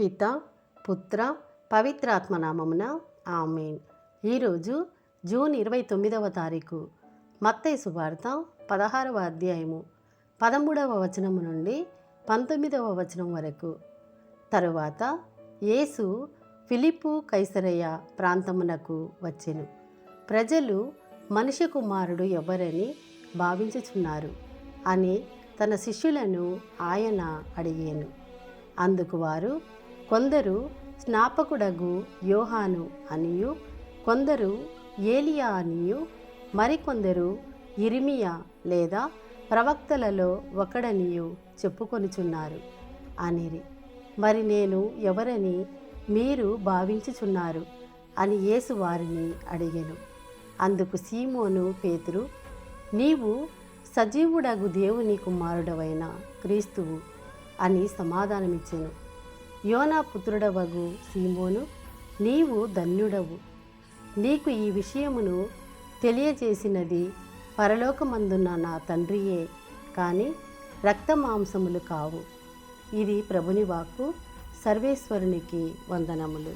పిత పుత్ర పవిత్రాత్మ నామమున ఆమెన్. ఈరోజు జూన్ ఇరవై తొమ్మిదవ తారీఖు. మత్తై సువార్త పదహారవ అధ్యాయము. పదమూడవ వచనము నుండి పంతొమ్మిదవ వచనం వరకు. తరువాత యేసు ఫిలిప్పు కైసరయ్య ప్రాంతమునకు వచ్చెను. ప్రజలు మనిషి కుమారుడు ఎవరని భావించుచున్నారు అని తన శిష్యులను ఆయన అడిగాను. అందుకు వారు కొందరు స్నాపకుడగు యోహాను అనియు కొందరు ఏలియా అనియు మరికొందరు ఇరిమియా లేదా ప్రవక్తలలో ఒకడనియు చెప్పుకొనుచున్నారు. అనిరి మరి నేను ఎవరని మీరు భావించుచున్నారు? అని యేసు వారిని అడిగాను. అందుకు సీమోను పేతురు నీవు సజీవుడగు దేవుని కుమారుడవైన క్రీస్తువు అని సమాధానమిచ్చాను. యోనా పుత్రుడవగు సీమోను నీవు ధన్యుడవు. నీకు ఈ విషయమును తెలియజేసినది పరలోకమందున్న నా తండ్రియే కానీ రక్తమాంసములు కావు. ఇది ప్రభుని వాక్కు సర్వేశ్వరునికి వందనములు.